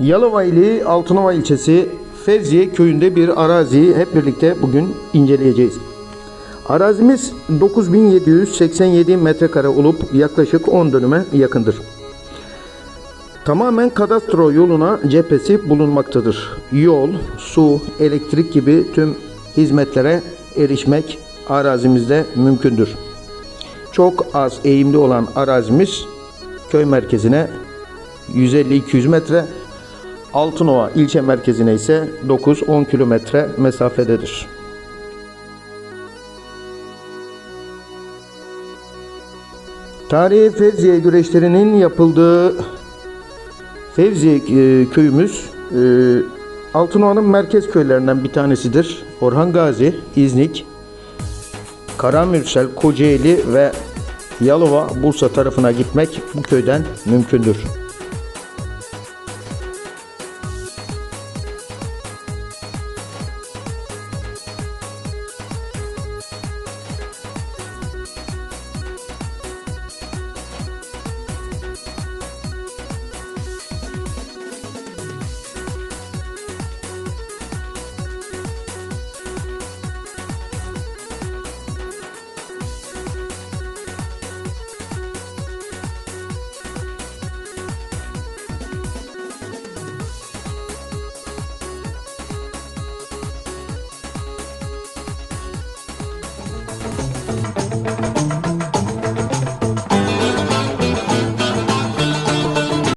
Yalova ili Altınova ilçesi Fevziye köyünde bir araziyi hep birlikte bugün inceleyeceğiz. Arazimiz 9787 metrekare olup yaklaşık 10 dönüme yakındır. Tamamen kadastro yoluna cephesi bulunmaktadır. Yol, su, elektrik gibi tüm hizmetlere erişmek arazimizde mümkündür. Çok az eğimli olan arazimiz köy merkezine 150-200 metre, Altınova ilçe merkezine ise 9-10 kilometre mesafededir. Tarihi Fevziye güreşlerinin yapıldığı Fevziye köyümüz e, Altınova'nın merkez köylerinden bir tanesidir. Orhan Gazi, İznik, Karamürsel, Kocaeli ve Yalova, Bursa tarafına gitmek bu köyden mümkündür.